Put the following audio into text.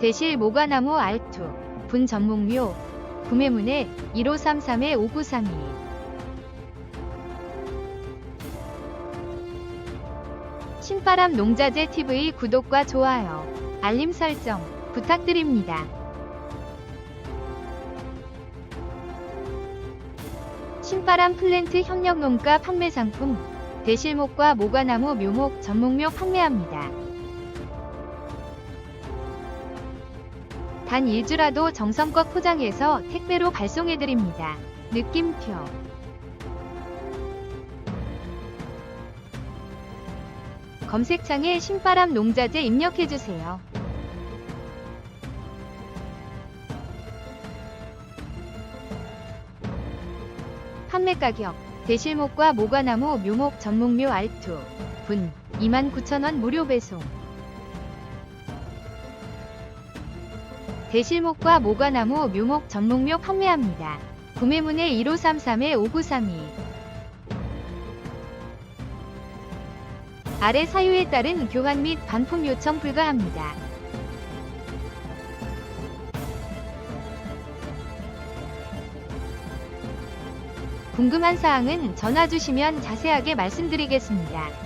대실 모과나무 R2 분 전목묘 구매문의 1533-5932 신바람 농자재 TV 구독과 좋아요, 알림 설정 부탁드립니다. 신바람 플랜트 협력 농가 판매 상품 대실목과 모과나무 묘목 전목묘 판매합니다. 단 1주라도 정성껏 포장해서 택배로 발송해드립니다. 느낌표 검색창에 신바람 농자재 입력해주세요. 판매 가격 대실목과 모과나무 묘목 전목묘 R2 분 29,000원 무료 배송 대실목과 모과나무 묘목 전목묘 판매합니다. 구매문의 1533-5932 아래 사유에 따른 교환 및 반품 요청 불가합니다. 궁금한 사항은 전화 주시면 자세하게 말씀드리겠습니다.